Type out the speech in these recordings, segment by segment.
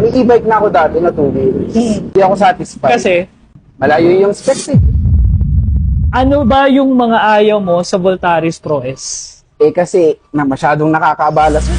May e-bike na ako dati na two wheels. Hindi ako satisfied. Kasi, Malayo yung specs eh. ano ba yung mga ayaw mo sa Voltaris Pro S? Eh kasi na masyadong nakakaabala sir.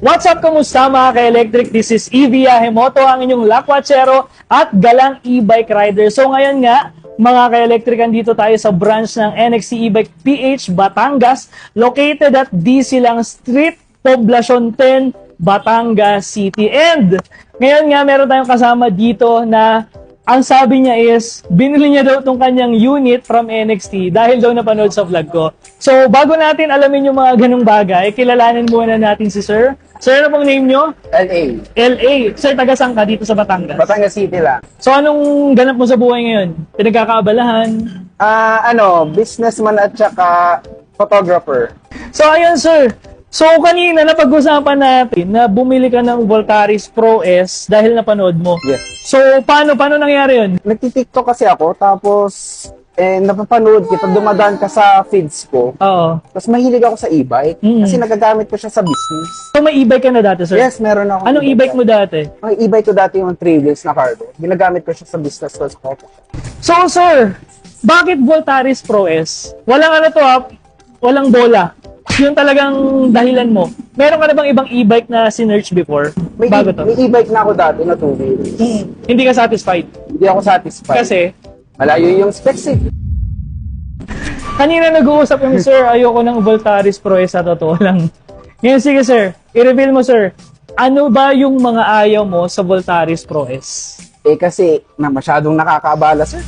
What's up, kamusta mga ka-electric? This is Evie Himoto, ang inyong lakwachero at galang e-bike rider. So ngayon nga, mga ka-electric, andito tayo sa branch ng NXT e-bike PH Batangas, located at D Silang Street, Poblacion 10, Batangas City. And ngayon nga, meron tayong kasama dito na ang sabi niya is, binili niya daw tong kanyang unit from NXT dahil daw napanood sa vlog ko. So, bago natin alamin yung mga ganong bagay, kilalanin muna natin si Sir. Sir, ano pong name nyo? LA. LA. Sir, taga saan ka dito sa Batangas? Batangas City lang. So, anong ganap mo sa buhay ngayon? Pinagkakaabalahan? Ah, ano, businessman at saka photographer. So, ayun, sir. So, kanina napag-usapan natin na bumili ka ng Voltaris Pro S dahil napanood mo. Yes. So, paano, paano nangyari yun? Nagtitiktok kasi ako, tapos eh, napapanood kita, dumadaan ka sa feeds ko. Oo. Tapos mahilig ako sa e-bike Mm. kasi nagagamit ko siya sa business. So, may e-bike ka na dati, sir? Yes, meron ako. Anong e-bike mo dati? Ang e-bike ko dati yung 3 wheels na cargo. Ginagamit ko siya sa business ko. So, sir, bakit Voltaris Pro S? Walang ano to ha, walang bola. Yung talagang dahilan mo. Meron ka na bang ibang e-bike na sinerch before? May, Bago e- to. may e-bike na ako dati na 2 wheels. Hindi ka satisfied. Hindi ako satisfied. Kasi, Malayo yung specs eh. kanina nag-uusap kami, sir, ayoko ng Voltaris Pro S sa totoo lang. Ngayon, sige, sir. I-reveal mo, sir. Ano ba yung mga ayaw mo sa Voltaris Pro S? Eh kasi na masyadong nakakaabala sir.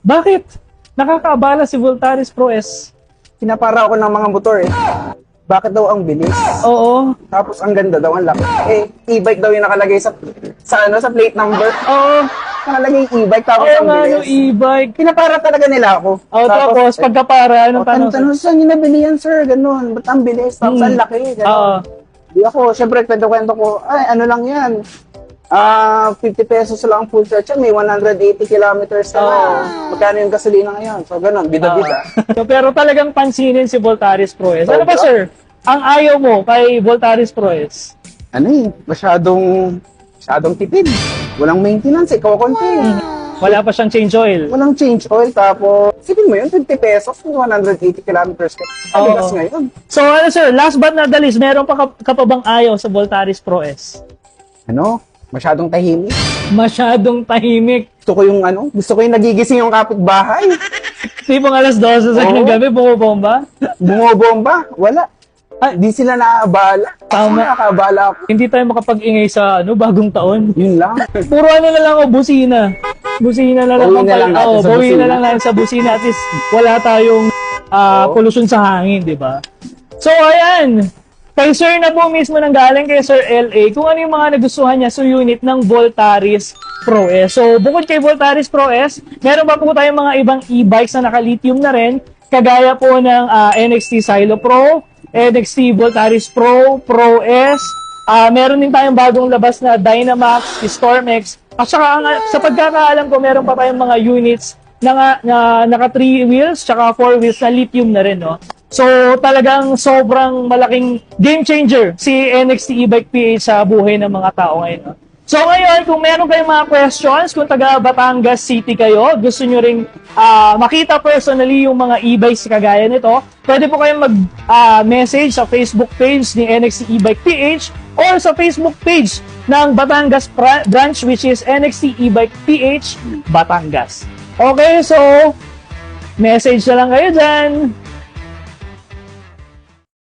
Bakit? Nakakaabala si Voltaris Pro S. Pinapara ako ng mga motor eh. Bakit daw ang bilis? Oo. Tapos ang ganda daw ang laki. Eh, e-bike daw yung nakalagay sa sa ano sa plate number. Oo. Nakalagay e-bike tapos Oo ang nga, bilis. e-bike. Pinapara talaga nila ako. Oh, tapos, eh, pagkapara, oh, anong tanong, tanong? sir? tanong, saan nyo nabili yan, sir? Ganun. Ba't ang bilis? Tapos Hmm. ang laki. Oo. Ganun. Di ako, syempre, kwento-kwento ko, ay, ano lang yan. Ah, 50 pesos lang ang full charge yan. May 180 kilometers na. Oo. Magkano yung gasolina ngayon? So, ganun, bida-bida. So, pero talagang pansinin si Voltaris Pro S. Ano ba, sir? Ang ayaw mo kay Voltaris Pro S? ano eh, masyadong, masyadong tipid. Walang maintenance, ikaw konti. Wala pa siyang change oil. Walang change oil, tapos, sipin mo yun, 50 pesos, 180 kilometers ka. Ang Oo. gas ngayon. So, ano, sir? Last but not the least, meron pa ka, ka pa bang ayaw sa Voltaris Pro S? Ano? Masyadong tahimik. Masyadong tahimik. Gusto ko yung ano, gusto ko yung nagigising yung kapitbahay. Tipong alas 12 sa Oo. gabi, bumubomba. Bumobomba, wala. Ah, di sila naaabala. Tama. Nakakaabala ako. Hindi tayo makapag-ingay sa ano, bagong taon. Yun lang. Puro ano na lang, oh, busina. Busina na lang. Bawiin na lang natin Oo, sa bawiin na busina. lang natin sa busina. At least, wala tayong ah, Oo. pollution sa hangin, di ba? So, ayan. Kay Sir na po mismo nang galing kay Sir LA kung ano yung mga nagustuhan niya sa unit ng Voltaris Pro S. So, bukod kay Voltaris Pro S, meron pa po tayong mga ibang e-bikes na naka-lithium na rin, kagaya po ng ah, NXT Silo Pro, NXT Voltaris Pro, Pro S, Ah, meron din tayong bagong labas na Dynamax, Stormex. At saka sa pagkakaalam ko, meron pa tayong mga units na, na naka 3 wheels, tsaka 4 wheels na lithium na rin, no? So, talagang sobrang malaking game changer si NXT e-bike PH sa buhay ng mga tao ngayon? So ngayon, kung meron kayong mga questions, kung taga Batangas City kayo, gusto nyo ring ah, makita personally yung mga e-bikes kagaya nito, pwede po kayong mag-message sa Facebook page ni NXT e-bike PH or sa Facebook page ng Batangas branch which is NXT e-bike PH Batangas. Okay, so message na lang kayo dyan.